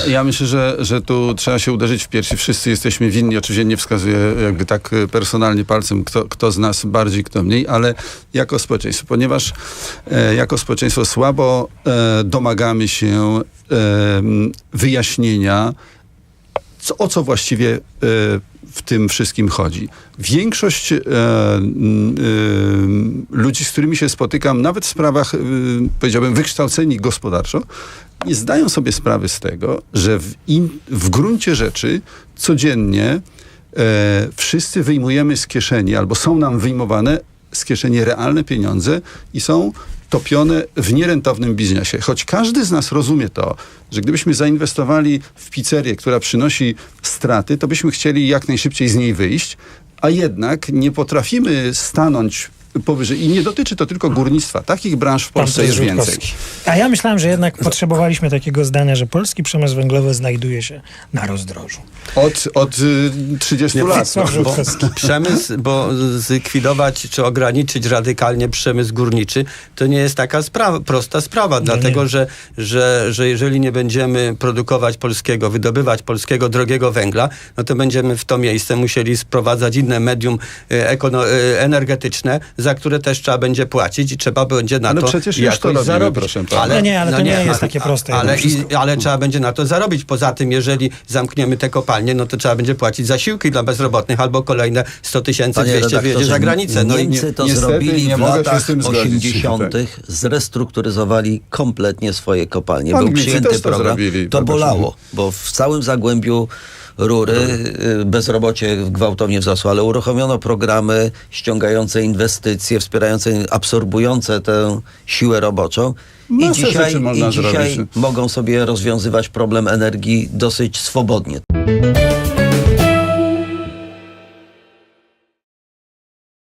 Ja, ja myślę, że, że tu trzeba się uderzyć w piersi. Wszyscy jesteśmy winni. Oczywiście nie wskazuję jakby tak personalnie palcem, kto, kto z nas bardziej, kto mniej, ale jako społeczeństwo, ponieważ e, jako społeczeństwo słabo e, domagamy się e, wyjaśnienia, co, o co właściwie e, w tym wszystkim chodzi. Większość e, e, ludzi, z którymi się spotykam, nawet w sprawach, e, powiedziałbym, wykształceni gospodarczo, nie zdają sobie sprawy z tego, że w, in, w gruncie rzeczy codziennie e, wszyscy wyjmujemy z kieszeni, albo są nam wyjmowane z kieszeni realne pieniądze i są topione w nierentownym biznesie. Choć każdy z nas rozumie to, że gdybyśmy zainwestowali w pizzerię, która przynosi straty, to byśmy chcieli jak najszybciej z niej wyjść, a jednak nie potrafimy stanąć powyżej. I nie dotyczy to tylko górnictwa. Takich branż w Polsce jest więcej. A ja myślałem, że jednak potrzebowaliśmy takiego zdania, że polski przemysł węglowy znajduje się na rozdrożu. Od, od y, 30 Nie, lat. bo- przemysł, bo zlikwidować czy ograniczyć radykalnie przemysł górniczy, to nie jest taka sprawa, prosta sprawa, dlatego nie. że, że, że jeżeli nie będziemy produkować polskiego, wydobywać polskiego drogiego węgla, no to będziemy w to miejsce musieli sprowadzać inne medium e, ekono- e, energetyczne, za które też trzeba będzie płacić i trzeba będzie na Ale to przecież już jakoś to robimy, zarobić. proszę pana. No nie, ale to nie jest takie proste Ale, i, ale trzeba będzie na to zarobić. Poza tym, jeżeli zamkniemy te kopalnie, no to trzeba będzie płacić zasiłki dla bezrobotnych albo kolejne 100 tysięcy, Panie 200 wyjedzie za granicę. No i Niemcy to niestety zrobili nie w latach z tym zgodzić. 80. Zrestrukturyzowali kompletnie swoje kopalnie. Był przyjęty program. zrobili, to bolało, bo w całym Zagłębiu rury y, bezrobocie gwałtownie wzrosło, ale uruchomiono programy ściągające inwestycje, wspierające, absorbujące tę siłę roboczą. I dzisiaj, i dzisiaj zrobić. mogą sobie rozwiązywać problem energii dosyć swobodnie.